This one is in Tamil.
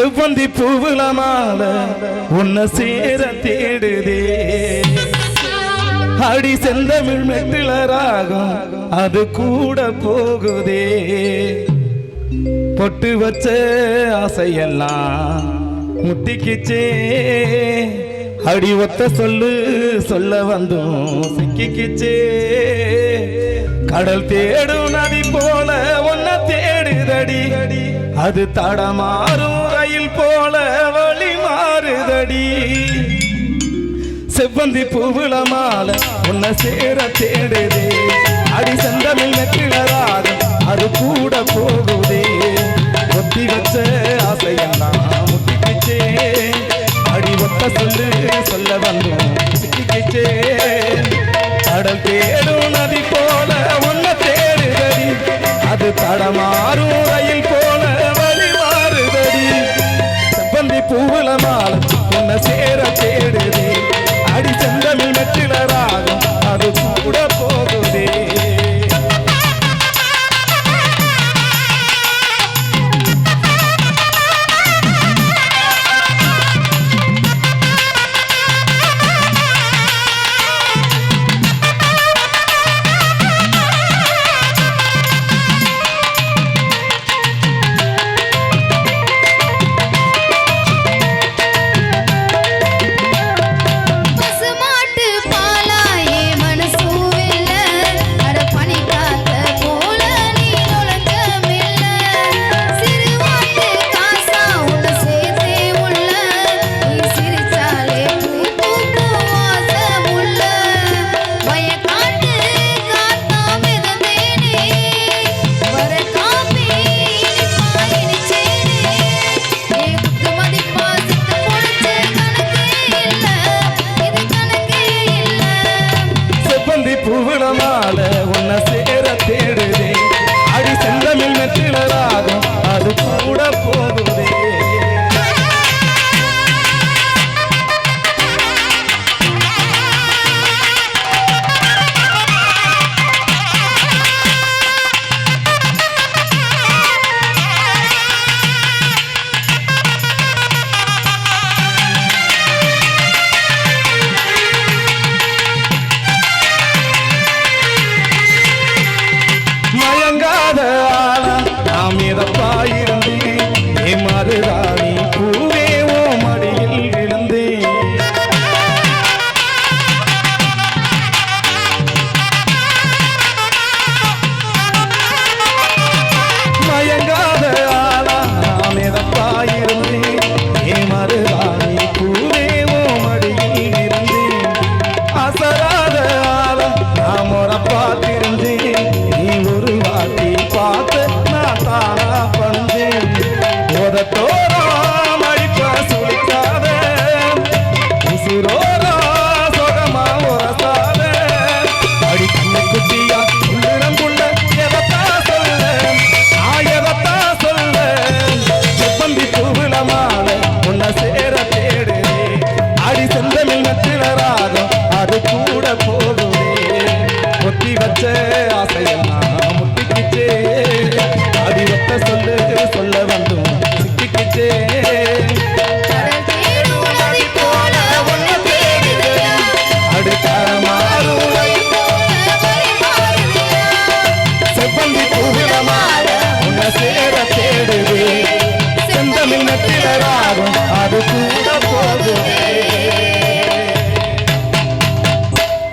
செவ்வந்தி பூவுல மால உன்னை சேர தேடுதே. அடி செந்தமிழ் மெட்டில ராகம் அது கூட போகுதே. பொட்டு வச்ச ஆசையெல்லாம் முட்டிக்குச்சே. அடி ஒத்த சொல்லு சொல்ல வந்தோம் சிக்கிக்குச்சே. கடல் தேடும் நதி போல ஒன்ன தேடுதடி. அது தடமாறும் வாழுதடி செவ்வந்தி பூவுல மாலை உன்னை சேர தேடுதே. அடி சந்தமில் நெற்றிலராது அது கூட போகுதே. ஒத்தி வச்ச ஆசையெல்லாம் முட்டிக்கிச்சே. அடி ஒத்த சொல்லு சொல்ல வந்தோம் சிக்கிக்கிச்சே கடல் தேடும் நதி போல உன்னை தேடுதடி. அது தடமாறும் சைவத்தினராதும் அறுக்கும்